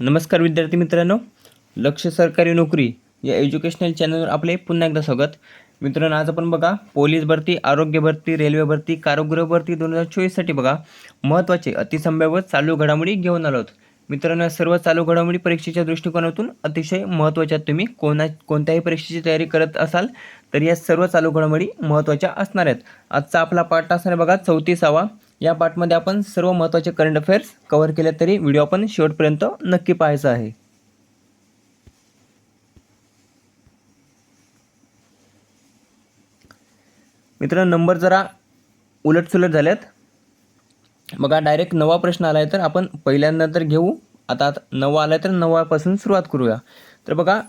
नमस्कार विद्यार्थी मित्रांनो. लक्ष सरकारी नोकरी या एज्युकेशनल चॅनलवर आपले पुन्हा एकदा स्वागत. मित्रांनो आज आपण बघा पोलीस भरती आरोग्य भरती रेल्वे भरती कारागृह भरती दोन हजार चोवीससाठी बघा महत्त्वाचे अतिसंभाव्य चालू घडामोडी घेऊन आलो आहोत. मित्रांनो या सर्व चालू घडामोडी परीक्षेच्या दृष्टिकोनातून अतिशय महत्त्वाच्या आहेत. तुम्ही कोणा कोणत्याही परीक्षेची तयारी करत असाल तर या सर्व चालू घडामोडी महत्त्वाच्या असणार आहेत. आजचा आपला पाठ असणार आहे बघा चौतीसावा. या पाठमध्ये आपण सर्व महत्त्वाचे करंट अफेअर्स कव्हर केले तरी व्हिडिओ आपण शेवटपर्यंत नक्की पाहायचा आहे. मित्रांनो नंबर जरा उलटसुलट झाल्यात बघा डायरेक्ट नवा प्रश्न आला आहे तर आपण पहिल्यांदा तर घेऊ. आता आता नवा आला आहे तर नवापासून सुरुवात करूया. तर बघा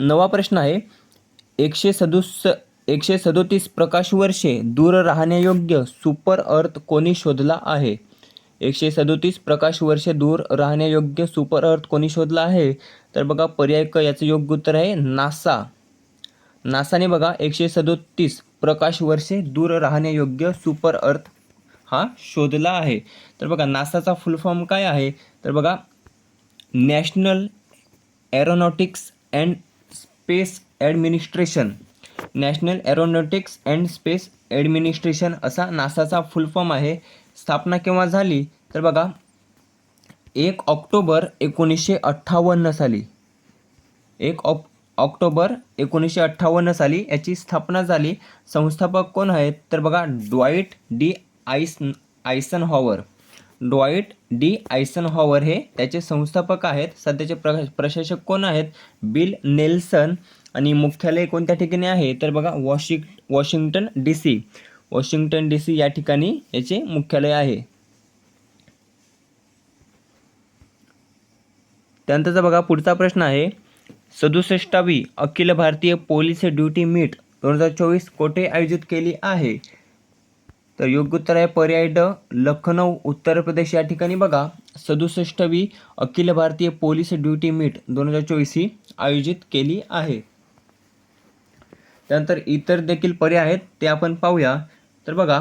नवा प्रश्न आहे एकशे सदुस एकशे सदोतीस प्रकाश वर्षे दूर राहण्यायोग्य सुपर अर्थ कोणी शोधला आहे? एकशे सदोतीस प्रकाशवर्षे दूर राहण्यायोग्य सुपर अर्थ कोणी शोधला आहे? तर बघा पर्याय क याचं योग्य उत्तर आहे नासा. नासाने बघा एकशे सदोतीस प्रकाश वर्षे दूर राहण्यायोग्य सुपर अर्थ हा शोधला आहे. तर बघा नासाचा फुल फॉर्म काय आहे? तर बघा National Aeronautics and Space Administration. National Aeronautics and Space Administration असा नासाचा फुल फॉर्म आहे. स्थापना केव्हा झाली? तर बघा एक ऑक्टोबर एकोणीसशे अठ्ठावन्न साली. एक ऑक ऑक्टोबर एकोणीसशे अठ्ठावन्न साली याची स्थापना झाली. संस्थापक कोण आहेत? तर बघा ड्वाईट डी आईस Eisenhower Dwight D Eisenhower हे त्याचे संस्थापक आहेत. सध्याचे प्र प्रशासक कोण आहेत? बिल नेल्सन आणि मुख्यालय कोणत्या ठिकाणी आहे? तर बघा washing Washington D C. Washington D C या ठिकाणी याचे मुख्यालय आहे. त्यानंतरचा बघा पुढचा प्रश्न आहे. सदुसष्टावी Akhil Bharatiya police duty meet दोन हजार चोवीस कोठे आयोजित केली आहे? तर योग्य उत्तर आहे पर्याय ड लखनौ उत्तर प्रदेश. या ठिकाणी बघा सदुसष्टवी Akhil Bharatiya police duty meet दोन हजार चोवीस ही आयोजित केली आहे. त्यानंतर इतर देखील पर्याय आहेत ते आपण पाहूया. तर बघा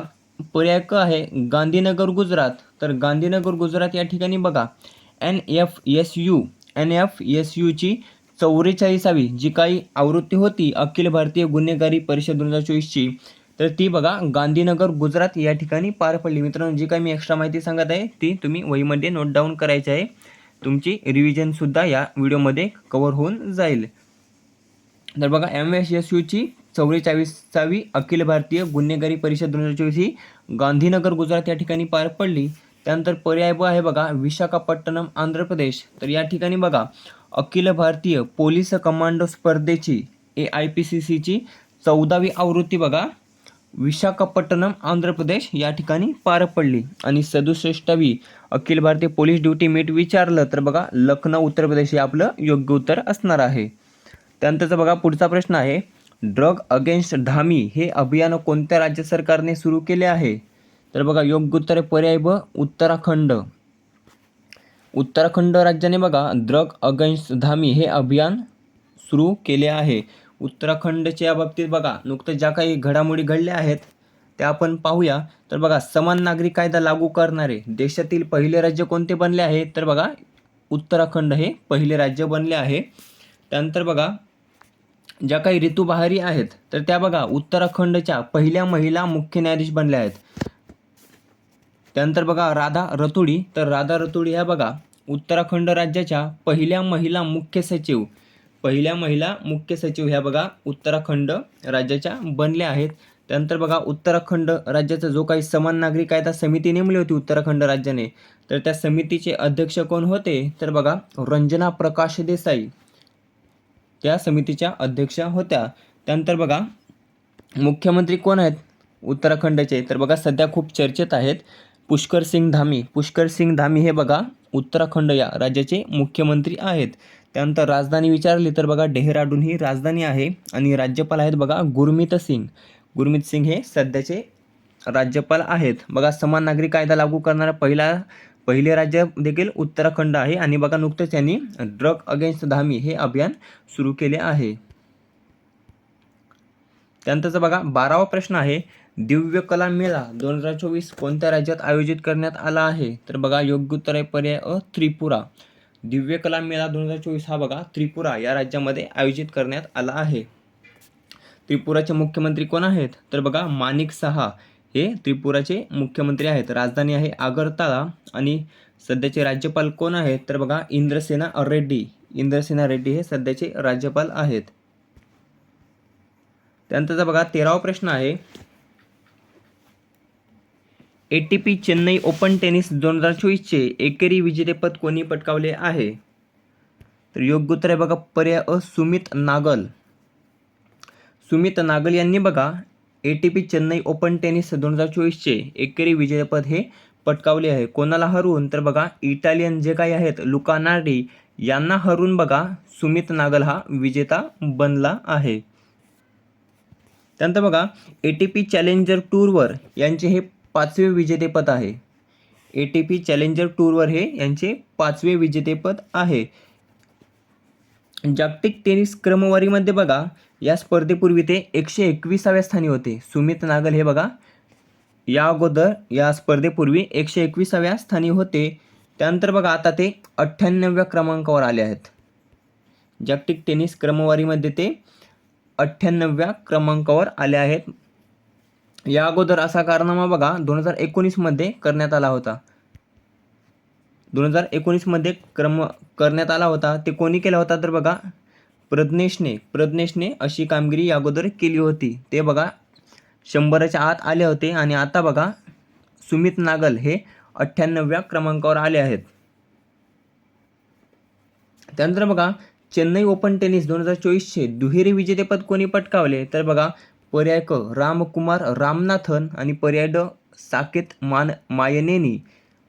पर्याय क आहे गांधीनगर गुजरात. तर गांधीनगर गुजरात या ठिकाणी बघा N F S U N F S यूची चौवेचाळीसावी जी काही आवृत्ती होती अखिल भारतीय गुन्हेगारी परिषद दोन हजार चोवीसची तर ती बघा गांधीनगर गुजरात या ठिकाणी पार पडली. मित्रांनो जी काही मी एक्स्ट्रा माहिती सांगत आहे ती तुम्ही वहीमध्ये नोट डाऊन करायची आहे. तुमची रिव्हिजनसुद्धा या व्हिडिओमध्ये कवर होऊन जाईल. तर बघा एम एस एस यूची चौवेचाळीसावी अखिल भारतीय गुन्हेगारी परिषद दोन हजार चोवीस ही गांधीनगर गुजरात या ठिकाणी पार पडली. त्यानंतर पर्याय ब आहे बघा विशाखापट्टणम आंध्र प्रदेश. तर या ठिकाणी बघा अखिल भारतीय पोलीस कमांडो स्पर्धेची ए आय पी सी सीची चौदावी आवृत्ती बघा विशाखापट्टणम आंध्र प्रदेश या ठिकाणी पार पडली. आणि सदुसष्टावी Akhil Bharatiya police duty meet विचारलं तर बघा लखनौ उत्तर प्रदेश हे आपलं योग्य उत्तर असणार आहे. त्यानंतरचा बघा पुढचा प्रश्न आहे ड्रग अगेन्स्ट धामी हे अभियान कोणत्या राज्य सरकारने सुरू केले आहे? तर बघा योग्य उत्तर आहे पर्याय ब उत्तराखंड. उत्तराखंड राज्याने बघा ड्रग अगेन्स्ट धामी हे अभियान सुरू केले आहे. उत्तराखंडच्या बाबतीत बघा नुकतं ज्या काही घडामोडी घडल्या आहेत त्या आपण पाहूया. तर बघा समान नागरिक कायदा लागू करणारे देशातील पहिले राज्य कोणते बनले आहे? तर बघा उत्तराखंड हे पहिले राज्य बनले आहे. त्यानंतर बघा ज्या काही ऋतुबहारी आहेत तर त्या बघा उत्तराखंडच्या पहिल्या महिला मुख्य न्यायाधीश बनल्या आहेत. त्यानंतर बघा राधा रतुडी. तर राधा रतुडी ह्या बघा उत्तराखंड राज्याच्या पहिल्या महिला मुख्य सचिव. पहिल्या महिला मुख्य सचिव ह्या बघा उत्तराखंड राज्याच्या बनल्या आहेत. त्यानंतर बघा उत्तराखंड राज्याचा जो काही समान नागरी कायदा समिती नेमली होती उत्तराखंड राज्याने. तर त्या समितीचे अध्यक्ष कोण होते? तर बघा रंजना प्रकाश देसाई. त्या समितीच्या अध्यक्षा होत्या. त्यानंतर बघा मुख्यमंत्री कोण आहेत? उत्तराखंडचे. तर बघा सध्या खूप चर्चेत आहेत पुष्कर सिंग धामी. पुष्कर सिंग धामी हे बघा उत्तराखंड या राज्याचे मुख्यमंत्री आहेत. त्यानंतर राजधानी विचारली तर बघा डेहराडून ही राजधानी आहे. आणि राज्यपाल आहेत बघा गुरमीत सिंग. गुरमीत सिंग हे सध्याचे राज्यपाल आहेत. बघा समान नागरी कायदा लागू करणारा पहिला पहिले राज्य देखील उत्तराखंड आहे. आणि बघा नुकतंच त्यांनी ड्रग अगेन्स्ट धामी हे अभियान सुरू केले आहे. त्यानंतरचा बघा बारावा प्रश्न आहे दिव्य कला मेळा दोन हजार चोवीस कोणत्या राज्यात आयोजित करण्यात आला आहे? तर बघा योग्य उत्तर आहे पर्याय अ त्रिपुरा. दिव्य कला मेळा दोन हजार चोवीस हा बघा त्रिपुरा या राज्यामध्ये आयोजित करण्यात आला आहे. त्रिपुराचे मुख्यमंत्री कोण आहेत? तर बघा माणिक सहा. हे त्रिपुराचे मुख्यमंत्री आहेत. राजधानी आहे आगरताळा. आणि सध्याचे राज्यपाल कोण आहेत? तर बघा इंद्रसेना रेड्डी. इंद्रसेना रेड्डी हे सध्याचे राज्यपाल आहेत. त्यानंतरचा बघा तेरावा प्रश्न आहे. A T P Chennai open tennis दोन हजार चोवीसचे एकेरी विजेतेपद कोणी पटकावले आहे? तर योग्य उत्तर आहे बघा पर्याय अ सुमित नागल. सुमित नागल यांनी बघा A T P Chennai open tennis दोन हजार चोवीसचे एकेरी विजेतेपद हे पटकावले आहे. कोणाला हरवून? तर बघा इटालियन जे काही आहेत लुका नार्डी यांना हरवून बघा सुमित नागल हा विजेता बनला आहे. त्यानंतर बघा ए टी पी चॅलेंजर टूरवर यांचे हे पाचवे विजेतेपद आहे. ए टी पी चॅलेंजर टूरवर हे यांचे पाचवे विजेतेपद आहे. जागतिक टेनिस क्रमवारीमध्ये बघा या स्पर्धेपूर्वी ते एकशे एकविसाव्या स्थानी होते. सुमित नागल हे बघा. या अगोदर या स्पर्धेपूर्वी एकशे एकविसाव्या स्थानी होते. त्यानंतर बघा आता ते अठ्ठ्याण्णव्या क्रमांकावर आले आहेत. जागतिक टेनिस क्रमवारीमध्ये ते अठ्ठ्याण्णव्या क्रमांकावर आले आहेत. या अगोदर असा कारनामा बघा दोन हजार एकोणीसमध्ये करण्यात आला होता. दोन हजार एकोणीसमध्ये क्रम करण्यात आला होता. ते कोणी केला होता तर बघा प्रज्ञेशने प्रज्ञेशने अशी कामगिरी अगोदर केली होती. ते बघा शंभराच्या आत आले होते आणि आता बघा सुमित नागल हे अठ्ठ्याण्णव्या क्रमांकावर आले आहेत. त्यानंतर बघा चेन्नई ओपन टेनिस दोन हजार चोवीसचे दुहेरी विजेतेपद कोणी पटकावले? तर बघा पर्याय क रामकुमार रामनाथन आणि पर्याय ड साकेत मान मायनेनी.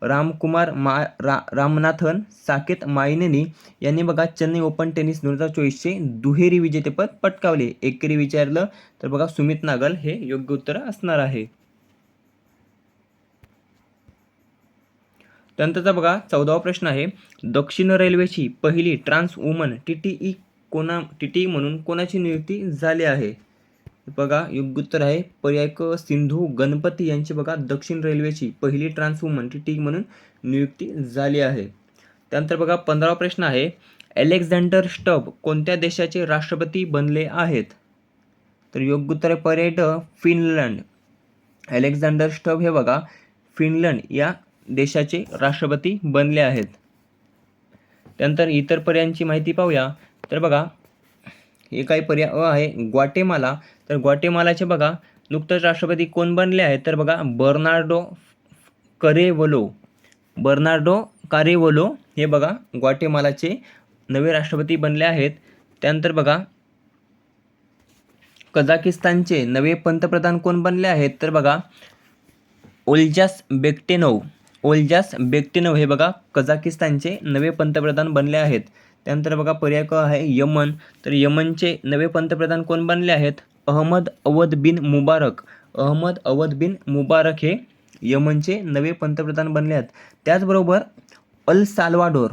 रामकुमार मा रा रामनाथन साकेत मायनेनी यांनी बघा चेन्नई ओपन टेनिस दोन हजार चोवीसचे दुहेरी विजेतेपद पटकावले. एकेरी विचारलं तर बघा सुमित नागल हे योग्य उत्तर असणार आहे. त्यानंतरचा बघा चौदावा प्रश्न आहे. दक्षिण रेल्वेची पहिली trans woman T T E कोणा टी टी म्हणून कोणाची नियुक्ती झाली आहे? बघा योग्य उत्तर आहे. पर्याय क सिंधू गणपती यांची बघा दक्षिण रेल्वेची पहिली ट्रान्सवुमन टी टी म्हणून नियुक्ती झाली आहे. त्यानंतर बघा पंधरावा प्रश्न आहे. अलेक्झांडर स्टब कोणत्या देशाचे राष्ट्रपती बनले आहेत? तर योग्य उत्तर आहे पर्याय ड फिनलंड. अलेक्झांडर स्टब हे बघा फिनलंड या देशाचे राष्ट्रपती बनले आहेत. त्यानंतर इतर पर्यायांची माहिती पाहूया. तर बघा हे काय पर्याय अ आहे. ग्वाटेमाला. तर ग्वाटेमालाचे बघा नुकतंच राष्ट्रपती कोण बनले आहेत? तर बघा बर्नार्डो करेवलो. बर्नार्डो कारेवलो हे बघा ग्वाटेमालाचे नवे राष्ट्रपती बनले आहेत. त्यानंतर बघा कझाकिस्तानचे नवे पंतप्रधान कोण बनले आहेत? तर बघा ओल्जास बेक्टेनोव. ओल्जास बेक्टेनोव हे बघा कझाकिस्तानचे नवे पंतप्रधान बनले आहेत. त्यानंतर बघा पर्याय क आहे यमन. तर यमनचे नवे पंतप्रधान कोण बनले आहेत? अहमद अवध बिन मुबारक. अहमद अवध बिन मुबारक हे यमनचे नवे पंतप्रधान बनले आहेत. त्याचबरोबर अल साल्वाडोर.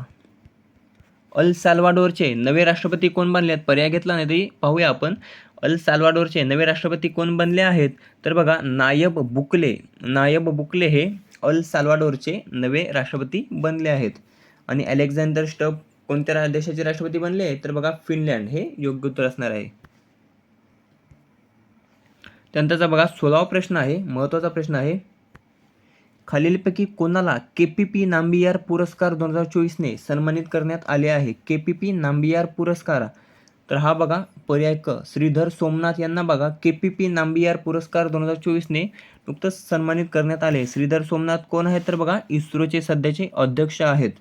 अल साल्वाडोरचे नवे राष्ट्रपती कोण बनले आहेत? पर्याय घेतला नाही तरी पाहूया आपण. अल साल्वाडोरचे नवे राष्ट्रपती कोण बनले आहेत? तर बघा नायब बुकले. नायब बुकले हे अल साल्वाडोरचे नवे राष्ट्रपती बनले आहेत. आणि अलेक्झांडर स्टब कोणत्या रा- देशाचे राष्ट्रपती बनले? तर बघा फिनलँड. हे योग्य उत्तर असणार आहे. त्यानंतरचा बघा सोळावा प्रश्न आहे महत्त्वाचा प्रश्न आहे. खालीलपैकी कोणाला के पी पी नांबियार पुरस्कार दोन हजार चोवीसने सन्मानित करण्यात आले आहे? के पी पी नांबियार पुरस्कार. तर हा बघा पर्याय क. श्रीधर सोमनाथ यांना बघा के पी पी नांबियार पुरस्कार दोन हजार चोवीसने नुकतंच सन्मानित करण्यात आले. श्रीधर सोमनाथ कोण आहेत? तर बघा इस्रोचे सध्याचे अध्यक्ष आहेत.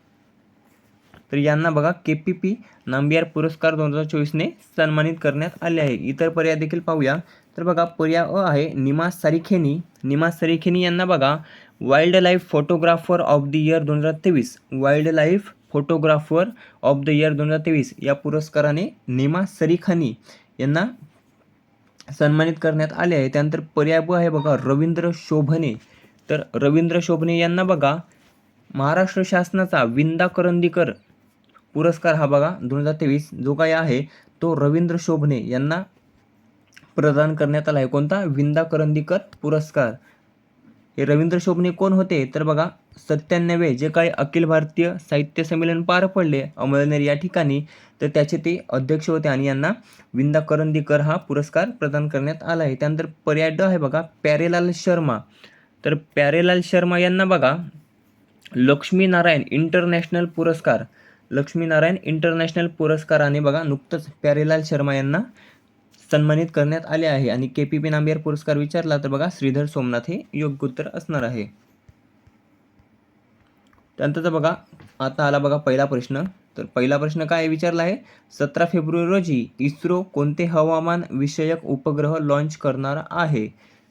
तर यांना बघा के पी पी नांबियार पुरस्कार दोन हजार चोवीसने सन्मानित करण्यात आले आहे. इतर पर्याय देखील पाहूया. तर बघा पर्याय अ आहे निमा सरीखेनी. निमा सरीखेनी यांना बघा wildlife photographer of the year दोन हजार तेवीस. Wildlife photographer of the year दोन हजार तेवीस या पुरस्काराने निमा सरीखानी यांना सन्मानित करण्यात आले आहे. त्यानंतर पर्याय ब आहे बघा रवींद्र शोभने. तर रवींद्र शोभने यांना बघा महाराष्ट्र शासनाचा विंदा करंदीकर पुरस्कार हा बघा दोन हजार तेवीस जो काही आहे तो रवींद्र शोभने यांना प्रदान करण्यात आला आहे. कोणता? विंदा करंदीकर पुरस्कार. हे रवींद्र शोभने कोण होते? तर बघा सत्त्याण्णवे जे काही अखिल भारतीय साहित्य संमेलन पार पडले अमळनेर या ठिकाणी तर त्याचे ते अध्यक्ष होते आणि यांना विंदा करंदीकर हा पुरस्कार प्रदान करण्यात आला आहे. त्यानंतर पर्याय ड आहे बघा प्यारेलाल शर्मा. तर प्यारेलाल शर्मा यांना बघा लक्ष्मीनारायण इंटरनॅशनल पुरस्कार. लक्ष्मीनारायण इंटरनॅशनल पुरस्काराने बघा नुकतंच प्यारेलाल शर्मा यांना सन्मानित करण्यात आले आहे. आणि के पी पी नांबियर पुरस्कार विचारला तर बघा श्रीधर सोमनाथ हे योग्य उत्तर असणार आहे. त्यानंतरचा बघा आता आला बघा पहिला प्रश्न. तर पहिला प्रश्न काय विचारला आहे? सतरा फेब्रुवारी रोजी इस्रो कोणते हवामान विषयक उपग्रह लॉन्च करणार आहे?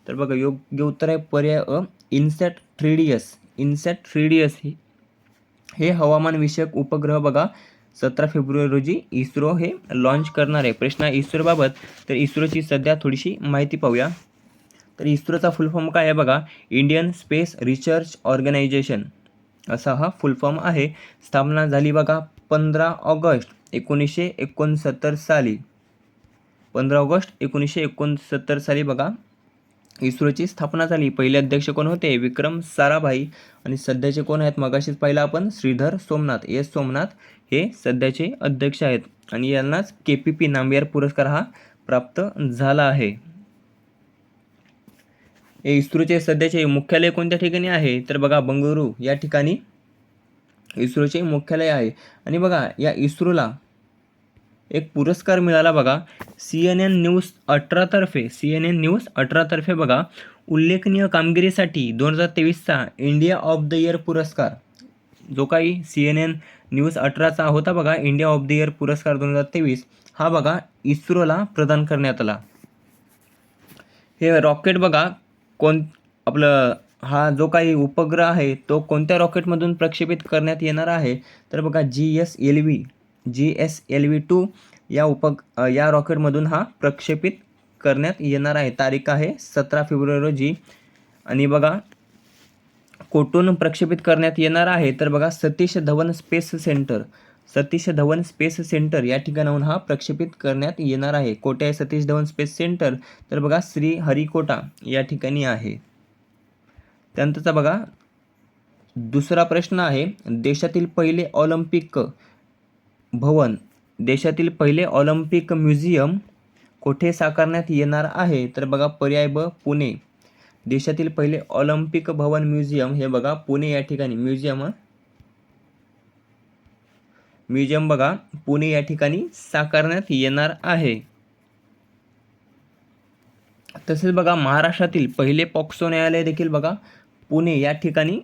तर बघा योग्य उत्तर आहे पर्याय अ INSAT three D S. INSAT three D S हे हे हवामानविषयक उपग्रह बघा. सतरा फेब्रुवारी रोजी इस्रो हे लॉन्च करणार आहे. प्रश्न आहे इस्रोबाबत तर इस्रोची सध्या थोडीशी माहिती पाहूया. तर इस्रोचा फुल फॉर्म काय आहे बघा? इंडियन स्पेस रिसर्च ऑर्गनायझेशन असा हा फुल फॉर्म आहे. स्थापना झाली बघा पंधरा ऑगस्ट एकोणीसशे एकोणसत्तर साली. पंधरा ऑगस्ट एकोणीसशे एकोणसत्तर साली बघा. इस्रोची स्थापना झाली. पहिले अध्यक्ष कोण होते? विक्रम साराभाई. आणि सध्याचे कोण आहेत? मगाशीच पाहिलं आपण श्रीधर सोमनाथ. एस सोमनाथ हे सध्याचे अध्यक्ष आहेत. आणि यांनाच के पी पी नांबियार पुरस्कार हा प्राप्त झाला आहे. इस्रोचे सध्याचे मुख्यालय कोणत्या ठिकाणी आहे? तर बघा बंगळुरू या ठिकाणी इस्रोचे मुख्यालय आहे. आणि बघा या इस्रोला एक पुरस्कार मिळाला बघा. सी एन एन न्यूज अठरातर्फे सी एन एन न्यूज अठरातर्फे बघा. उल्लेखनीय कामगिरीसाठी दोन हजार तेवीसचा इंडिया ऑफ द इयर पुरस्कार. जो काही सी एन एन न्यूज अठराचा होता बघा इंडिया ऑफ द इयर पुरस्कार दोन हजार तेवीस हा बघा इस्रोला प्रदान करण्यात आला. हे रॉकेट बघा कोण आपलं हा जो काही उपग्रह आहे तो कोणत्या रॉकेटमधून प्रक्षेपित करण्यात येणार आहे? तर बघा G S L V G S L V two या उप या रॉकेटमधून हा प्रक्षेपित करण्यात येणार आहे. तारीख आहे सतरा फेब्रुवारी रोजी. आणि बघा कोठून प्रक्षेपित करण्यात येणार आहे. तर बघा Satish Dhawan space centre Satish Dhawan space centre या ठिकाणाहून हा प्रक्षेपित करण्यात येणार आहे. कोठे आहे सतीश धवन स्पेस सेंटर? तर बघा श्री हरिकोटा या ठिकाणी आहे. त्यानंतरचा बघा दुसरा प्रश्न आहे. देशातील पहिले ऑलिम्पिक भवन देशातील पहिले ऑलिम्पिक म्युझियम कोठे साकारण्यात येणार आहे? तर बघा पर्याय ब पुणे. देशातील पहिले ऑलिम्पिक भवन म्युझियम हे बघा पुणे या ठिकाणी. म्युझियम म्युझियम बघा पुणे या ठिकाणी साकारण्यात येणार आहे. तसेच बघा महाराष्ट्रातील पहिले पॉक्सो न्यायालय देखील बघा पुणे या ठिकाणी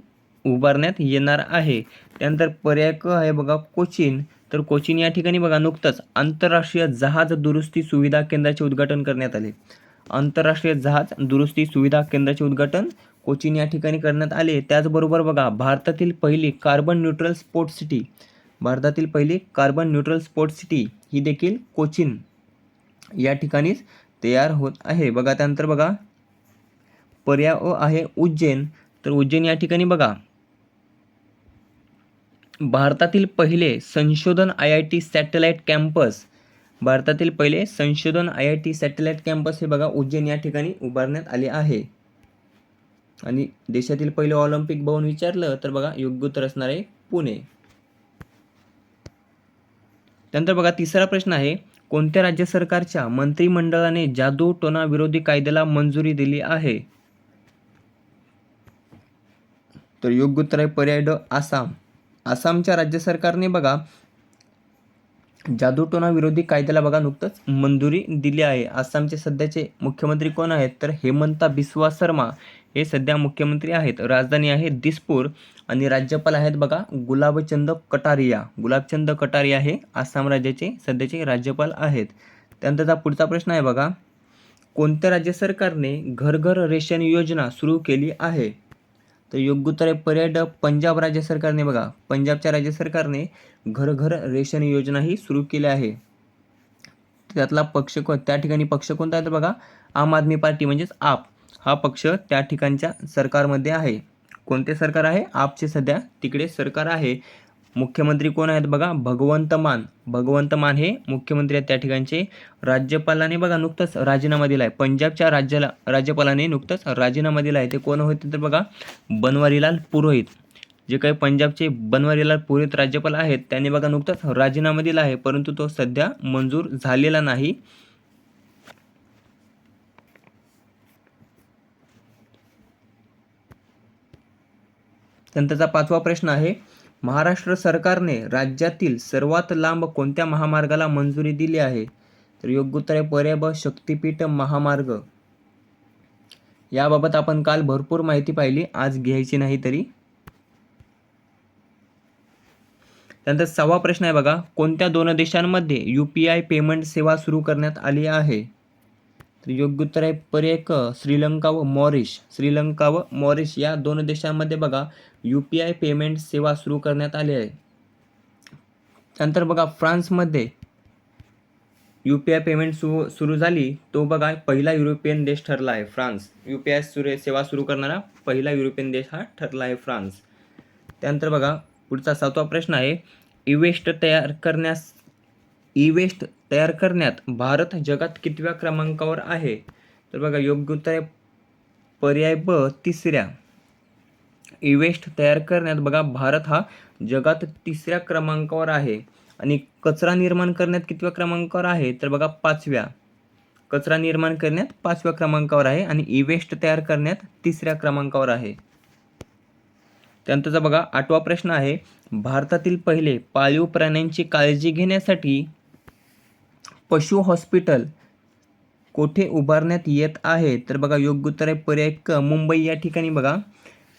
उभारण्यात येणार आहे. त्यानंतर पर्याय क आहे बघा कोचीन. तर कोचीन या ठिकाणी बघा नुकतंच आंतरराष्ट्रीय जहाज दुरुस्ती सुविधा केंद्राचे उद्घाटन करण्यात आले. आंतरराष्ट्रीय जहाज दुरुस्ती सुविधा केंद्राचे उद्घाटन कोचीन या ठिकाणी करण्यात आले. त्याचबरोबर बघा भारतातील पहिली कार्बन न्यूट्रल स्पोर्ट्स सिटी भारतातील पहिली कार्बन न्यूट्रल स्पोर्ट्स सिटी ही देखील कोचीन या ठिकाणीच तयार होत आहे. बघा त्यानंतर बघा पर्याय आहे उज्जैन. तर उज्जैन या ठिकाणी बघा भारतातील पहिले संशोधन I I T satellite campus भारतातील पहिले संशोधन I I T satellite campus हे बघा उज्जैन या ठिकाणी उभारण्यात आले आहे. आणि देशातील पहिले ऑलिम्पिक भवन विचारलं तर बघा योग्य उत्तर असणार आहे पुणे. त्यानंतर बघा तिसरा प्रश्न आहे कोणत्या राज्य सरकारच्या मंत्रिमंडळाने जादू टोना विरोधी कायद्याला मंजुरी दिली आहे? तर योग्य उत्तर आहे पर्याय ड आसाम. आसामच्या राज्य सरकारने बघा जादूटोना विरोधी कायद्याला बघा नुकतंच मंजुरी दिली आहे. आसामचे सध्याचे मुख्यमंत्री कोण आहेत? तर हेमंता बिस्वा शर्मा हे सध्या मुख्यमंत्री आहेत. राजधानी आहे दिसपूर आणि राज्यपाल आहेत बघा गुलाबचंद कटारिया. गुलाबचंद कटारिया हे आसाम राज्याचे सध्याचे राज्यपाल आहेत. त्यानंतरचा पुढचा प्रश्न आहे बघा कोणत्या राज्य सरकारने घर घर रेशन योजना सुरू केली आहे? तर योग्य उत्तर आहे पर्याय ड पंजाब राज्य सरकारने बघा. पंजाबच्या राज्य सरकारने घर घर रेशन योजना ही सुरू केली आहे. त्यातला पक्ष को त्या ठिकाणी पक्ष कोणता आहे तर बघा आम आदमी पार्टी म्हणजेच आप. हा पक्ष त्या ठिकाणच्या सरकारमध्ये आहे. कोणते सरकार आहे? आपचे सध्या तिकडे सरकार आहे. मुख्यमंत्री कोण आहेत बघा? भगवंत मान. भगवंत मान हे मुख्यमंत्री आहेत त्या ठिकाणचे. राज्यपालाने बघा नुकतंच राजीनामा दिला आहे पंजाबच्या राज्याला राज्यपालाने नुकतंच राजीनामा दिला आहे ते कोण होते तर बघा बनवारीलाल पुरोहित. जे काही पंजाबचे बनवारीलाल पुरोहित राज्यपाल आहेत त्यांनी बघा नुकताच राजीनामा दिला आहे. परंतु तो सध्या मंजूर झालेला नाही. त्यानंतरचा पाचवा प्रश्न आहे महाराष्ट्र सरकारने राज्यातील सर्वात लांब कोणत्या महामार्गाला मंजुरी दिली आहे? तर योग्य उत्तर आहे पर्याय ब शक्तिपीठ महामार्ग. याबाबत आपण काल भरपूर माहिती पाहिली आज घ्यायची नाही तरी. त्यानंतर सहावा प्रश्न आहे बघा कोणत्या दोन देशांमध्ये यू पी आय पेमेंट सेवा सुरू करण्यात आली आहे? तर योग्य उत्तर आहे पर्याय क श्रीलंका व मॉरिश. श्रीलंका व मॉरिश या दोन देशांमध्ये बघा यू पी आय पेमेंट सेवा सुरू करण्यात आली आहे. त्यानंतर बघा फ्रान्समध्ये यू पी आय पेमेंट सुरू सुरू झाली. तो बघा पहिला युरोपियन देश ठरला आहे फ्रान्स. यू पी आय सुरू सेवा सुरू करणारा पहिला युरोपियन देश हा ठरला आहे फ्रान्स. त्यानंतर बघा पुढचा सातवा प्रश्न आहे. ई वेस्ट तयार करण्यास ई वेस्ट तयार करण्यात भारत जगात कितव्या क्रमांकावर आहे? तर बघा योग्य उत्तर आहे पर्याय ब तिसऱ्या. ई वेस्ट तयार करण्यात बघा भारत हा जगात तिसऱ्या क्रमांकावर आहे. आणि कचरा निर्माण करण्यात कितव्या क्रमांकावर आहे? तर बघा पाचव्या. कचरा निर्माण करण्यात पाचव्या क्रमांकावर आहे आणि ई वेस्ट तयार करण्यात तिसऱ्या क्रमांकावर आहे. त्यानंतरचा बघा आठवा प्रश्न आहे. भारतातील पहिले पाळीव प्राण्यांची काळजी घेण्यासाठी पशु हॉस्पिटल कोठे उभारण्यात येत आहे? तर बघा योग्य उत्तर आहे पर्याय क मुंबई. या ठिकाणी बघा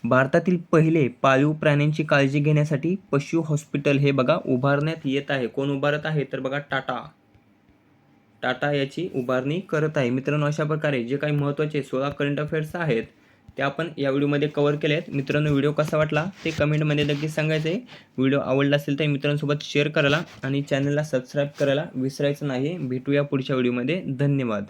भारतातील पहिले पाळीव प्राण्यांची काळजी घेण्यासाठी पशु हॉस्पिटल हे बघा उभारण्यात येत आहे. कोण उभारत आहे? तर बघा टाटा. टाटा याची उभारणी करत आहे. मित्रांनो अशा प्रकारे जे काही महत्त्वाचे सोळा करंट अफेअर्स आहेत ते आपण या व्हिडिओमध्ये कवर केले आहेत मित्रांनो व्हिडिओ कसा वाटला ते कमेंटमध्ये नक्की सांगायचं आहे व्हिडिओ आवडला असेल तर मित्रांसोबत शेअर करायला आणि चॅनलला सबस्क्राईब करायला विसरायचं नाही भेटूया पुढच्या व्हिडिओमध्ये. धन्यवाद.